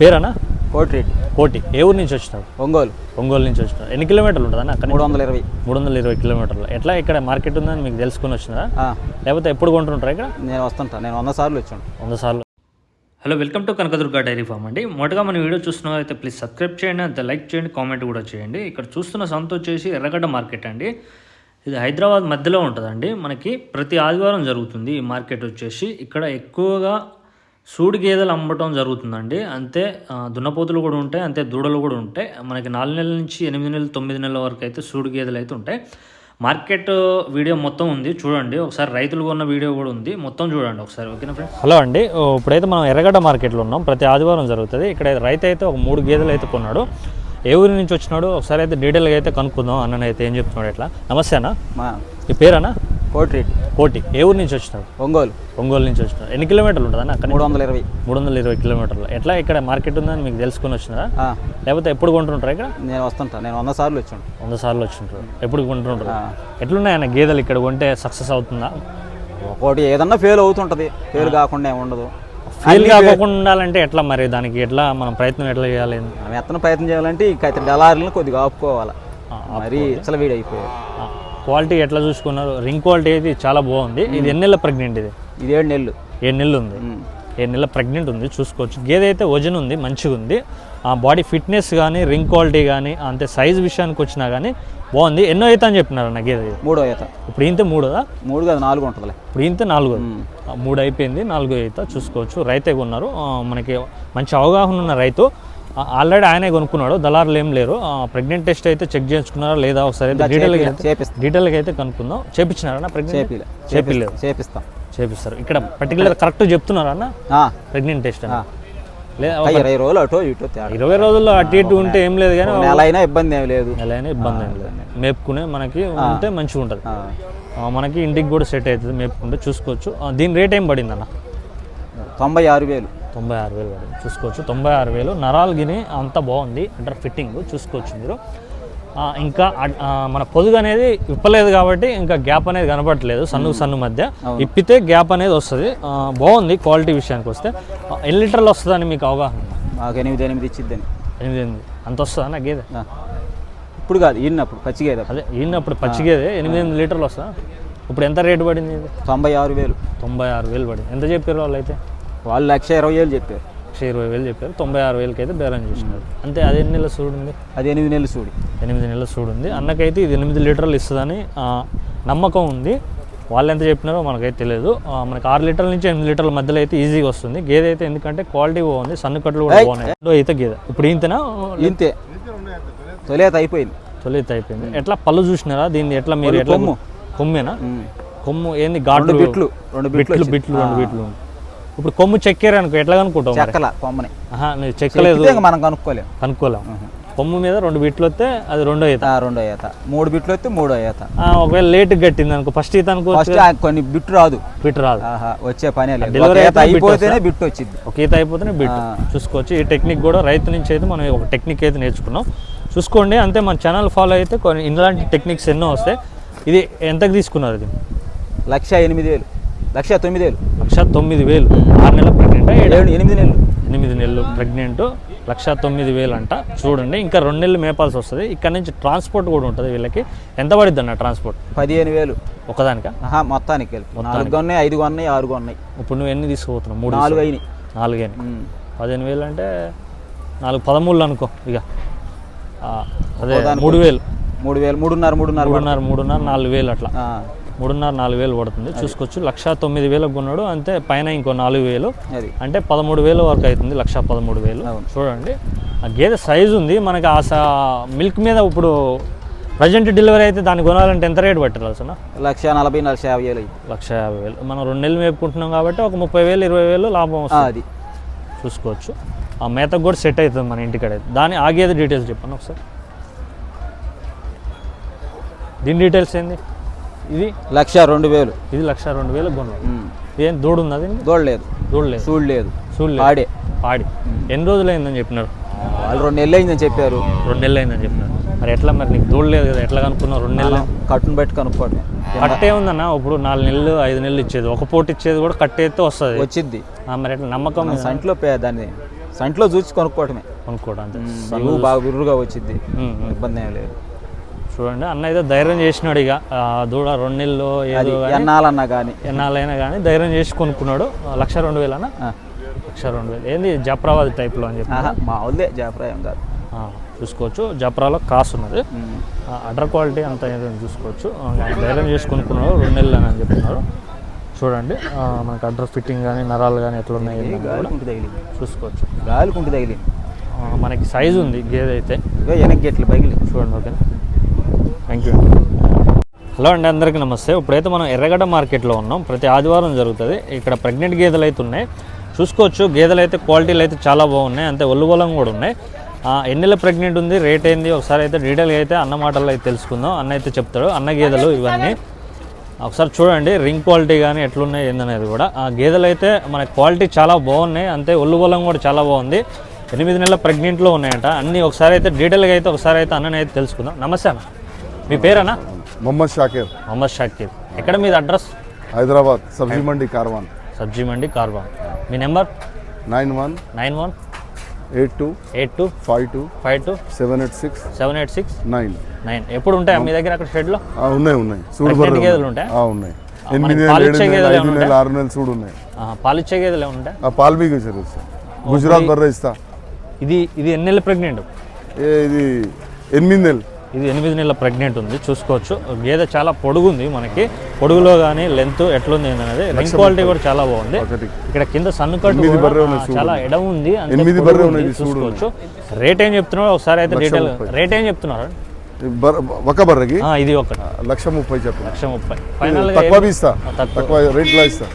పేరేనా? కోటిరెడ్డి కోటి. ఏ ఊరు నుంచి వచ్చినావు? ఒంగోలు. ఒంగోలు నుంచి వచ్చినావు. ఎన్ని కిలోమీటర్లు ఉంటుందా అక్కడ మూడు వందల ఇరవై మూడు వందల ఇరవై కిలోమీటర్లు. ఎట్లా ఇక్కడ మార్కెట్ ఉందని మీకు తెలుసుకుని వచ్చినారా? ఆ, లేకపోతే ఎప్పుడు కొంటుంటారా ఇక్కడ? నేను వస్తుంటా. నేను వంద సార్లు వచ్చాను. వంద సార్లు. Hello welcome to Kanakadurga dairy farm అండి. మొదటగా మన వీడియో చూస్తున్న అయితే ప్లీజ్ సబ్స్క్రైబ్ చేయండి అంతే లైక్ చేయండి కామెంట్ కూడా చేయండి. ఇక్కడ చూస్తున్న సంత వచ్చేసి ఎర్రగడ్డ మార్కెట్ అండి. ఇది హైదరాబాద్ మధ్యలో ఉంటుందండి. మనకి ప్రతి ఆదివారం జరుగుతుంది ఈ మార్కెట్ వచ్చేసి. ఇక్కడ ఎక్కువగా సూడి గేదెలు అమ్మటం జరుగుతుందండి. అంతే దున్నపోతులు కూడా ఉంటాయి అంతే దూడలు కూడా ఉంటాయి. మనకి నాలుగు నెలల నుంచి ఎనిమిది నెలలు తొమ్మిది నెలల వరకు అయితే సూడి గేదెలు అయితే ఉంటాయి. మార్కెట్ వీడియో మొత్తం ఉంది చూడండి. ఒకసారి రైతులు కొన్న వీడియో కూడా ఉంది మొత్తం చూడండి ఒకసారి ఓకేనా ఫ్రెండ్స్ హలో అండి ఇప్పుడైతే మనం ఎర్రగడ్డ మార్కెట్లో ఉన్నాం. ప్రతి ఆదివారం జరుగుతుంది. ఇక్కడ రైతు అయితే ఒక మూడు గేదెలు అయితే కొన్నాడు. ఏ ఊరి నుంచి వచ్చినాడు? ఒకసారి అయితే డీటెయిల్గా అయితే కనుక్కుందాం. అన్న అయితే ఏం చెప్తున్నాడు ఇట్లా. నమస్తే అన్న. మా ఈ పేరన్నా? కోటిరెడ్డి కోటి ఏ ఊరి నుంచి వచ్చినాడు ఒంగోలు. ఒంగోలు నుంచి వచ్చినాడు ఎన్ని కిలోమీటర్లు ఉంటుంది అక్కడ మూడు వందల ఇరవై మూడు వందల ఇరవై కిలోమీటర్లు. ఎట్లా ఇక్కడ మార్కెట్ ఉందని మీకు తెలుసుకుని వచ్చినారా? లేకపోతే ఎప్పుడు కొంటుంటారా ఇక్కడ? నేను వస్తుంటా. నేను వంద సార్లు వచ్చాను. వంద సార్లు వచ్చింటారు. ఎప్పుడు కొంటుంటారు? ఎట్లున్నాయన్న గేదెలు ఇక్కడ కొంటే సక్సెస్ అవుతుందా? ఒకటి ఏదన్నా ఫెయిల్ అవుతుంటది. ఫెయిల్ కాకుండా ఏమి ఉండదు. ఫెయిల్ కాకుండా ఉండాలంటే ఎట్లా మరి? దానికి ఎట్లా మనం ప్రయత్నం ఎట్లా చేయాలి? మనం ఎత్తన ప్రయత్నం చేయాలంటే కత్తి డలార్లను కొద్దిగా ఆపుకోవాలి. మరీ అయిపోయాయి క్వాలిటీ ఎట్లా చూసుకున్నారు? రింగ్ క్వాలిటీ అయితే చాలా బాగుంది. ఇది ఎన్ని నెలల ప్రెగ్నెంట్ ఇది? ఇది ఏడు నెలలు. ఏడు నెలలు ఉంది. ఏడు నెలల ప్రెగ్నెంట్ ఉంది చూసుకోవచ్చు. గేదె అయితే వజన్ ఉంది మంచిగా ఉంది. ఆ బాడీ ఫిట్నెస్ కానీ రింగ్ క్వాలిటీ కానీ అంతే సైజ్ విషయానికి వచ్చినా కానీ బాగుంది. ఎన్నో అయితే అని చెప్పినారు నా గేదె. మూడో ఈత. ఇప్పుడు ఇంతే మూడోదా? మూడు కాదు నాలుగు ఉంటుందిలే. ఇప్పుడు ఇంతే నాలుగో మూడు అయిపోయింది నాలుగో అయితే చూసుకోవచ్చు. రైతే కొన్నారు. ఆ, మనకి మంచి అవగాహన ఉన్న రైతు. ఆల్రెడీ ఆయనే కొనుక్కున్నాడు. దళారులు ఏం లేరు. ప్రెగ్నెంట్ టెస్ట్ అయితే చెక్ చేయించుకున్నారా లేదా ఒకసారి డీటెయిల్గా డీటెయిల్గా అయితే కనుక్కుందాం. చేపించినారా ప్రెగ్నెంట్ చేపిలేదు చేపిస్తాం. చేపిస్తారు. ఇక్కడ పర్టికులర్ కరెక్ట్ చెప్తున్నారా అన్న? ప్రెగ్నెంట్ టెస్ట్ ఇరవై రోజులు అటో ఇటో ఇరవై రోజుల్లో అటు ఇటు ఉంటే ఏం లేదు కానీ ఒక నెల అయినా ఇబ్బంది ఏమి లేదు. అయినా ఇబ్బంది ఏం లేదు. మేపుకునే మనకి ఉంటే మంచిగా ఉంటుంది. మనకి ఇంటికి కూడా సెట్ అవుతుంది. మేపుకుంటే చూసుకోవచ్చు. దీని రేట్ ఏం పడింది అన్న తొంభై ఆరు వేలు. తొంభై ఆరు వేలు పడింది చూసుకోవచ్చు. తొంభై ఆరు వేలు. నరాలు గిని అంత బాగుంది. అంటారు ఫిట్టింగ్. చూసుకోవచ్చు మీరు. ఇంకా మన పొదుగు అనేది విప్పలేదు కాబట్టి ఇంకా గ్యాప్ అనేది కనపడట్లేదు సన్ను సన్ను మధ్య. ఇప్పితే గ్యాప్ అనేది వస్తుంది. బాగుంది క్వాలిటీ విషయానికి వస్తే. ఎన్ని లీటర్లు వస్తుందని మీకు అవగాహన? మాకు ఎనిమిది ఎనిమిది ఇచ్చిద్దని ఎనిమిది ఎనిమిది. అంత వస్తుందా నా గేదె. ఇప్పుడు కాదు ఈనప్పుడు పచ్చిగా అయితే అదే ఈయనప్పుడు పచ్చి గేదె ఎనిమిది ఎనిమిది లీటర్లు వస్తుందా? ఇప్పుడు ఎంత రేటు పడింది తొంభై ఆరు వేలు. తొంభై ఆరు వేలు పడింది. ఎంత చెప్పారు వాళ్ళు అయితే? వాళ్ళు లక్ష ఇరవై వేలు చెప్పారు. లక్ష ఇరవై వేలు చెప్పారు. తొంభై ఆరు వేలకి అయితే బేరం చేసినారు అంతే అది ఎన్ని నెలల సూడు ఉంది? అది ఎనిమిది నెలలు చూడి ఎనిమిది నెలల సూడు ఉంది. అన్నకైతే ఇది ఎనిమిది లీటర్లు ఇస్తుందని నమ్మకం ఉంది. వాళ్ళు ఎంత చెప్పినారో మనకైతే తెలియదు. మనకి ఆరు లీటర్ల నుంచి ఎనిమిది లీటర్ల మధ్యలో అయితే ఈజీగా వస్తుంది. గేదె అయితే ఎందుకంటే క్వాలిటీ బాగుంది సన్ను కట్లు కూడా బాగున్నాయి. అయితే గేదె. ఇప్పుడు ఇంతనా ఇంతే తొలేత అయిపోయింది. తొలి అయితే అయిపోయింది. ఎట్లా పళ్ళు చూసినారా? దీన్ని ఎట్లా మీరు ఎట్లా కొమ్ము. కొమ్మేనా. కొమ్ము ఏంది? రెండు బిట్లు. రెండు బిట్లు బిట్లు బిట్లు రెండు బిట్లు. ఇప్పుడు కొమ్ము చెక్కారు అనుకో ఎట్లా కనుక్కుంటావు మరి? చెక్కల కొమ్మని. నువ్వు చెక్కలేదు మనం కనుక్కోలేం. కనుక్కోలేం. కొమ్ము మీద రెండు బిట్లు వస్తే అది రెండో ఈత. ఆ, రెండో ఈత. మూడు బిట్లు వస్తే మూడో ఈత. ఒకవేళ లేట్ కట్టింది అనుకో ఫస్ట్ ఈత అనుకో ఫస్ట్ కొన్ని బిట్లు రాదు. బిట్ రాదు. వచ్చే పనే డెలివరీ బిట్ అయిపోతేనే బిట్ వచ్చింది. ఒక ఈత అయిపోతేనే బిట్. చూసుకోవచ్చు. ఈ టెక్నిక్ కూడా రైతు నుంచి అయితే మనం ఒక టెక్నిక్ అయితే నేర్చుకున్నాం. చూసుకోండి అంతే మన ఛానల్ ఫాలో అయితే కొన్ని ఇలాంటి టెక్నిక్స్ ఎన్నో వస్తాయి. ఇది ఎంతకు తీసుకున్నారు ఇది? లక్ష ఎనిమిది వేలు. లక్ష తొమ్మిది వేలు లక్ష తొమ్మిది వేలు ఆరు నెలల ప్రెగ్నెంట్ ఏడు? ఎనిమిది నెలలు. ఎనిమిది నెలలు ప్రెగ్నెంట్ లక్ష తొమ్మిది వేలు అంట చూడండి ఇంకా రెండు నెలలు మేపాల్సి వస్తుంది. ఇక్కడ నుంచి ట్రాన్స్పోర్ట్ కూడా ఉంటుంది వీళ్ళకి. ఎంత పడుద్ది అన్న ట్రాన్స్పోర్ట్ పదిహేను వేలు. ఒకదానికా? మొత్తానికి కలిపి నాలుగు కొన్నాయి ఐదు కొన్నాయి ఆరు కొన్నాయి ఇప్పుడు నువ్వు ఎన్ని తీసుకుపోతున్నావు? మూడు నాలుగు అయినాయి నాలుగేని ఉమ్. పదిహేను వేలు అంటే నాలుగు పదమూడులు అనుకో ఇక అదే మూడు వేలు మూడు వేలు మూడున్నర మూడున్నర మూడున్నర మూడున్నర నాలుగు వేలు అట్లా మూడున్నర నాలుగు వేలు పడుతుంది చూసుకోవచ్చు. లక్ష తొమ్మిది వేలకు కొన్నాడు. అంతే పైన ఇంకో నాలుగు వేలు అంటే పదమూడు వేలు వరకు అవుతుంది. లక్ష పదమూడు వేలు. చూడండి. ఆ గేదె సైజు ఉంది. మనకి ఆ మిల్క్ మీద ఇప్పుడు ప్రజెంట్ డెలివరీ అయితే దాన్ని కొనాలంటే ఎంత రేటు పెట్టాలి అసలు? లక్ష నలభై లక్ష యాభై వేలు లక్ష యాభై వేలు. మనం రెండు నెలలు మేపుకుంటున్నాం కాబట్టి ఒక ముప్పై వేలు ఇరవై వేలు లాభం వస్తుంది. అది. చూసుకోవచ్చు. ఆ మేతకు కూడా సెట్ అవుతుంది మన ఇంటికాడ. దాని ఆగేది డీటెయిల్స్ చెప్పండి ఒకసారి. దీని డీటెయిల్స్ ఏంది? ఇది లక్ష రెండు వేలు. ఇది లక్ష రెండు వేలకు కొన్నాం ఉమ్. ఏం దూడు ఉన్నది? దూడలేదు. దూడు లేదు సూడు లేదు చూడలేదు ఆడే పాడి ఎన్ని రోజులు అయిందని చెప్పినారు? వాళ్ళు రెండు నెలలు అయిందని చెప్పారు. రెండు నెలలు అయిందని చెప్పినారు. మరి ఎట్లా మరి నీకు దూడు లేదు కదా? ఎట్లా కనుక్కున్నావు రెండు నెలలు? కట్టును బట్టి కనుక్కోవడం. కట్టే ఉందన్న? ఇప్పుడు నాలుగు నెలలు ఐదు నెలలు ఇచ్చేది. ఒక పూట ఇచ్చేది కూడా కట్టేస్తే వస్తుంది. వచ్చింది మరి ఎట్లా? నమ్మకం సంట్లో దాన్ని సంట్లో చూసి కొనుక్కోవటమే కొనుక్కోవడం బాగా గుర్రుగా వచ్చింది. ఇబ్బంది ఏం లేదు. చూడండి. అన్న అయితే ధైర్యం చేసినాడు ఇక. దూడ రెండు నెలలు ఏదో ఎన్నాలన్నా కానీ ఎన్నాళ్ళైనా కానీ ధైర్యం చేసి కొనుక్కున్నాడు. లక్ష రెండు వేలనా లక్ష రెండు వేలు. ఏంది జప్రాబాద్ టైప్లో అని చెప్పి. మామూలుదే జాఫరాయం కాదు. చూసుకోవచ్చు. జప్రాలో కాసు ఉన్నది. అడర్ క్వాలిటీ అంత చూసుకోవచ్చు. ధైర్యం చేసి కొనుక్కున్నాడు రెండు నెలలు అని చెప్తున్నారు చూడండి. మనకు అడ్డర్ ఫిట్టింగ్ కానీ నరాలు కానీ ఎట్లా ఉన్నాయి ఏందని కూడా గాలి కుంటి తగిలింది. చూసుకోవచ్చు. గాలి ఆ, మనకి సైజు ఉంది గేదె అయితే వెనక్కి గెట్లు పగిలి చూడండి ఓకేనా? థ్యాంక్ యూ హలో అండి అందరికీ నమస్తే. ఇప్పుడైతే మనం ఎర్రగడ్డ మార్కెట్లో ఉన్నాం. ప్రతి ఆదివారం జరుగుతుంది. ఇక్కడ ప్రెగ్నెంట్ గేదెలు అయితే ఉన్నాయి. చూసుకోవచ్చు గేదెలు అయితే క్వాలిటీలు అయితే చాలా బాగున్నాయి. అంతే ఒళ్ళు బలం కూడా ఉన్నాయి. ఆ, ఎన్ని నెలల ప్రెగ్నెంట్ ఉంది? రేట్ ఏంది? ఒకసారి అయితే డీటెయిల్గా అయితే అన్న మాటల్లో అయితే తెలుసుకుందాం. అన్న అయితే చెప్తాడు. అన్న గేదెలు ఇవన్నీ. ఒకసారి చూడండి రింగ్ క్వాలిటీ కానీ ఎట్లున్నాయి ఏందనేది కూడా. ఆ గేదెలు అయితే మన క్వాలిటీ చాలా బాగున్నాయి. అంతే ఒళ్ళు బలం కూడా చాలా బాగుంది. ఎనిమిది నెలల ప్రెగ్నెంట్లో ఉన్నాయంట. అన్నీ ఒకసారి అయితే డీటెయిల్గా అయితే ఒకసారి అయితే అన్నని అయితే తెలుసుకుందాం. నమస్తే అన్న. మీ పేరేనా? మొహమ్మద్ షాకిర్. మొహమ్మద్ షాకీర్. ఎక్కడ మీది అడ్రస్? హైదరాబాద్ సబ్జీ మండి కార్వాన్. సబ్జీ మండి కార్బాన్ మీ number? Nine one nine one eight two eight two five two five two seven eight six seven eight six nine. Nine. ఎప్పుడు ఉంటాయా మీ దగ్గర అక్కడ షెడ్లో? ఉన్నాయి ఉన్నాయి. బర్రెలు గేదెలు. ఉంటాయా? ఉన్నాయి. ఎనిమిది నెలలు ఐదు నెలలు ఆరు నెలలు చూడు ఉన్నాయి. పాలిచ్చే గేదెలు ఆ పాలు సార్. గుజరాత్ బర్రె ఇస్తా. ఇది ఇది ఎన్ని నెలలు ప్రెగ్నెంట్? ఇది ఎనిమిది నెలలు. ఇది ఎనిమిది నెలల ప్రెగ్నెంట్ ఉంది. చూసుకోవచ్చు. గేదె చాలా పొడుగుంది మనకి. పొడుగులో కానీ లెంత్ ఎట్లుంది అనేది రింగ్ క్వాలిటీ కూడా చాలా బాగుంది. ఇక్కడ కింద సన్ను. చాలా ఎడం ఉంది. చూసుకోవచ్చు. రేట్ ఏం చెప్తున్నారో ఒకసారి అయితే డీటెయిల్. రేట్ ఏం చెప్తున్నారు ఒక బర్రెకి? ఇది ఒకటి. లక్ష ముప్పై చెప్పిన లక్ష ముప్పై. ఫైనల్ తక్కువ ఇస్తా. తక్కువ. రేట్లో ఇస్తా.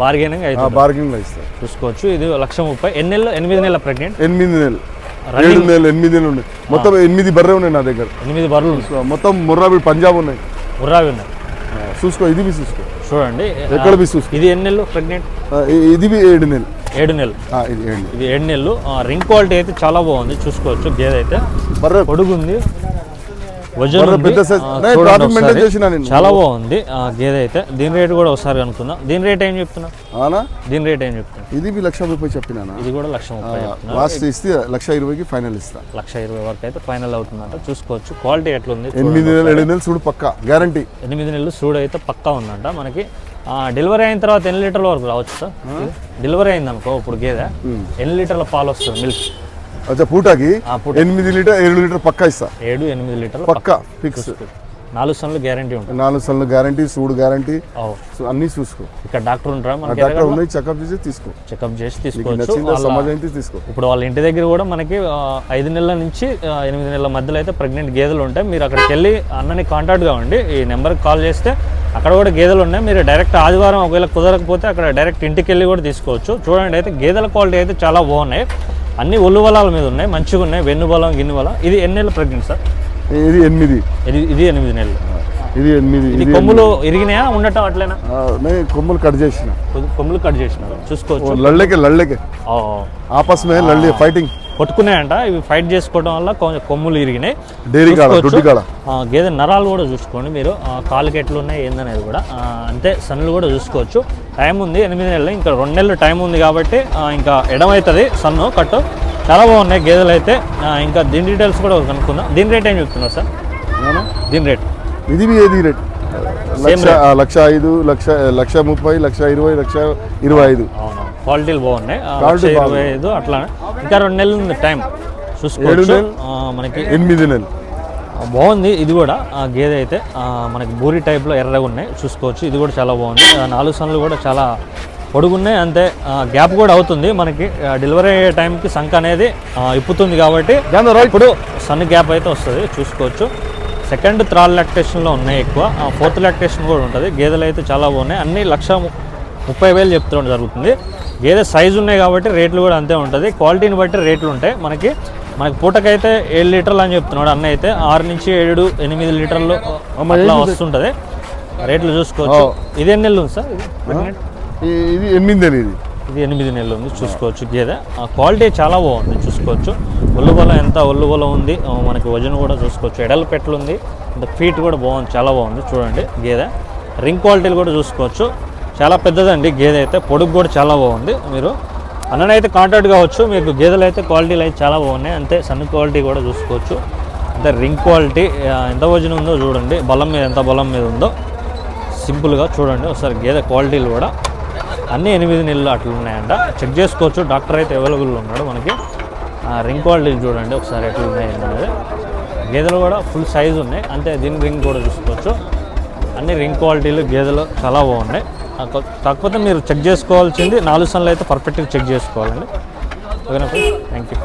బార్గెనింగ్ అయితే బార్గింగ్లో ఇస్తా. చూసుకోవచ్చు. ఇది లక్ష ముప్పై. ఎన్ని నెలలు? ఎనిమిది నెలల ప్రెగ్నెంట్ ఎనిమిది నెలలు. ఏడు నెలలు ఎనిమిది నెలలు ఉన్నాయి. మొత్తం ఎనిమిది బర్రె ఉన్నాయి నా దగ్గర. ఎనిమిది బర్రెలు మొత్తం ముర్రాబి పంజాబ్ ఉన్నాయి. ఉర్రావి ఉన్నాయి. చూసుకో ఇది బి చూసుకో. చూడండి. ఎక్కడ బి చూసుకో? ఇది ఎన్ని నెలలు ప్రెగ్నెంట్? ఇది బి ఏడు నెలలు. ఏడు నెలలు. ఆ, ఇది ఏడు నెలలు. ఇది ఏడు నెలలు. రింగ్ క్వాలిటీ అయితే చాలా బాగుంది. చూసుకోవచ్చు. గేదె అయితే బర్రె పొడుగుంది. చాలా బాగుంది. ఆ, గేదె అయితే. దీని రేట్ కూడా ఒకసారి కనుక్కుందాం. దీని రేట్ ఏం చెప్తున్నా? దీని రేట్ ఏం చెప్తున్నా? ఇది లక్ష రూపాయలు చెప్పినానా? ఇది కూడా లక్ష ముప్పై లాస్ట్ ఇస్తే లక్ష ఇరవైకి ఫైనల్ ఇస్తా. లక్ష ఇరవై వరకు అయితే ఫైనల్ అవుతుందంట. చూసుకోవచ్చు. క్వాలిటీ ఎట్లుంది? ఎనిమిది నెలలు ఏడు నెలలు చూడు పక్క. గ్యారంటీ ఎనిమిది నెలలు సూడ్ అయితే పక్కా ఉందంట మనకి. ఆ, డెలివరీ అయిన తర్వాత ఎన్ని లీటర్ల వరకు రావచ్చు సార్? డెలివరీ అయింది అనుకో ఇప్పుడు గేదె. ఎన్ని లీటర్ల పాలు వస్తుంది? మిల్క్ అచ్చా పూటకి. ఎనిమిది లీటర్ ఏడు లీటర్ పక్క ఇస్తా. ఏడు ఎనిమిది లీటర్ల పక్క. ఫిక్స్. నాలుగు సన్లు గ్యారంటీ ఉంటుంది. నాలుగు సార్లు గ్యారంటీ సూడు గ్యారంటీ. అన్ని చూసుకో. ఇక్కడ డాక్టర్ ఉంటారా? మనకి డాక్టర్ ఉన్నాయి చెకప్ చేసి తీసుకో. చెకప్ చేసి తీసుకోవచ్చు. సమాజం తీసుకో. ఇప్పుడు వాళ్ళ ఇంటి దగ్గర కూడా మనకి ఐదు నెలల నుంచి ఎనిమిది నెలల మధ్యలో అయితే ప్రెగ్నెంట్ గేదెలు ఉంటాయి. మీరు అక్కడికి వెళ్ళి అన్నని కాంటాక్ట్ కావండి ఈ నెంబర్కి కాల్ చేస్తే అక్కడ కూడా గేదెలు ఉన్నాయి. మీరు డైరెక్ట్ ఆదివారం ఒకవేళ కుదరకపోతే అక్కడ డైరెక్ట్ ఇంటికి వెళ్ళి కూడా తీసుకోవచ్చు. చూడండి అయితే గేదెల క్వాలిటీ అయితే చాలా బాగున్నాయి. అన్ని ఒళ్ళు బలాల మీద ఉన్నాయి మంచిగా ఉన్నాయి వెన్ను బలం గిన్నె బలం. ఇది ఎన్ని నెలలు ప్రెగ్నెంట్ సార్? ఇది ఎనిమిది. ఇది ఇది ఎనిమిది నెలలు. ఇది ఎనిమిది ఇది కొమ్ములు ఇరిగినాయా ఉండటం అట్లేనా? కొమ్ములు కట్ చేసిన. కొమ్ములు కట్ చేసినారు. చూసుకోవచ్చు. లళ్ళకే లళ్ళకే. ఆపస్ మే లళ్ళి ఫైటింగ్ కొట్టుకున్నాయంట ఇవి ఫైట్ చేసుకోవడం వల్ల కొంచెం కొమ్ములు ఇరిగినాయి. గేదె నరాలు కూడా చూసుకోండి మీరు. కాలుకి ఎట్లా ఉన్నాయి ఏందనేది కూడా. అంతే సన్నులు కూడా చూసుకోవచ్చు. టైం ఉంది ఎనిమిది నెలలు. ఇంకా రెండు నెలలు టైం ఉంది కాబట్టి ఇంకా ఎడమవుతుంది సన్ను కట్టు. చాలా బాగున్నాయి గేదెలు అయితే. ఇంకా దీని డీటెయిల్స్ కూడా కనుక్కుందాం. దీని రేట్ ఏం చెప్తున్నారు సార్? దీని రేట్ ఇది ఏది రేట్ లక్ష లక్ష ఐదు లక్ష లక్ష ముప్పై లక్ష ఇరవై లక్ష ఇరవై ఐదు. క్వాలిటీలు బాగున్నాయి. లక్ష ఇరవై ఐదు అట్లా ఇంకా రెండు నెలలు ఉంది టైం. చూసుకోవచ్చు. మనకి ఎనిమిది నెలలు. బాగుంది. ఇది కూడా గేదె అయితే మనకి బూరి టైప్లో ఎర్రగా ఉన్నాయి. చూసుకోవచ్చు. ఇది కూడా చాలా బాగుంది. నాలుగు సన్లు కూడా చాలా పొడుగున్నాయి. అంతే గ్యాప్ కూడా అవుతుంది మనకి. డెలివరీ అయ్యే టైంకి సంఖ అనేది ఇప్పుతుంది కాబట్టి ఇప్పుడు సన్ గ్యాప్ అయితే వస్తుంది. చూసుకోవచ్చు. సెకండ్ థర్డ్ లాక్టేషన్లో ఉన్నాయి ఎక్కువ. ఫోర్త్ లాక్టేషన్ కూడా ఉంటుంది. గేదెలు అయితే చాలా బాగున్నాయి. అన్ని లక్ష ముప్పై వేలు చెప్తుండడం జరుగుతుంది. గేదె సైజు ఉన్నాయి కాబట్టి రేట్లు కూడా అంతే ఉంటుంది. క్వాలిటీని బట్టి రేట్లు ఉంటాయి. మనకి మనకి పూటకైతే ఏడు లీటర్లు అని చెప్తున్నాడు అన్న అయితే ఆరు నుంచి ఏడు ఎనిమిది లీటర్లు అట్లా వస్తుంటుంది. రేట్లు చూసుకోవచ్చు. ఇది ఎన్ని నెలలు ఉంది సార్? ఇది ఎనిమిది నెలలు ఇది. ఇది ఎనిమిది నెలలు ఉంది. చూసుకోవచ్చు. గేదె ఆ క్వాలిటీ చాలా బాగుంది. చూసుకోవచ్చు. ఒళ్ళు బలం ఎంత? ఒళ్ళు బలం ఉంది మనకి వజన్ కూడా చూసుకోవచ్చు. ఎడల పెట్లు ఉంది. ఇంత ఫీట్ కూడా బాగుంది. చాలా బాగుంది. చూడండి. గేదె రింగ్ క్వాలిటీలు కూడా చూసుకోవచ్చు. చాలా పెద్దదండి గేదె అయితే. పొడుగు కూడా చాలా బాగుంది. మీరు అన్ననైతే కాంటాక్ట్ కావచ్చు. మీకు గేదెలు అయితే క్వాలిటీలు అయితే చాలా బాగున్నాయి. అంతే సన్ క్వాలిటీ కూడా చూసుకోవచ్చు. అంటే రింగ్ క్వాలిటీ ఎంత వజన్ ఉందో చూడండి. బలం మీద ఎంత బలం మీద ఉందో సింపుల్గా చూడండి. ఒకసారి గేదె క్వాలిటీలు కూడా అన్నీ ఎనిమిది నెలలు అట్లా ఉన్నాయంట. చెక్ చేసుకోవచ్చు. డాక్టర్ అయితే అవైలబుల్ ఉన్నాడు మనకి. రింగ్ క్వాలిటీలు చూడండి. ఒకసారి ఎట్లా ఉన్నాయి అనేది. గేదెలు కూడా ఫుల్ సైజు ఉన్నాయి. అంతే దీని రింగ్ కూడా చూసుకోవచ్చు. అన్ని రింగ్ క్వాలిటీలు గేదెలు చాలా బాగున్నాయి. కాకపోతే మీరు చెక్ చేసుకోవాల్సింది నాలుగు సన్లు అయితే పర్ఫెక్ట్గా చెక్ చేసుకోవాలండి. ఓకేనా థ్యాంక్ యూ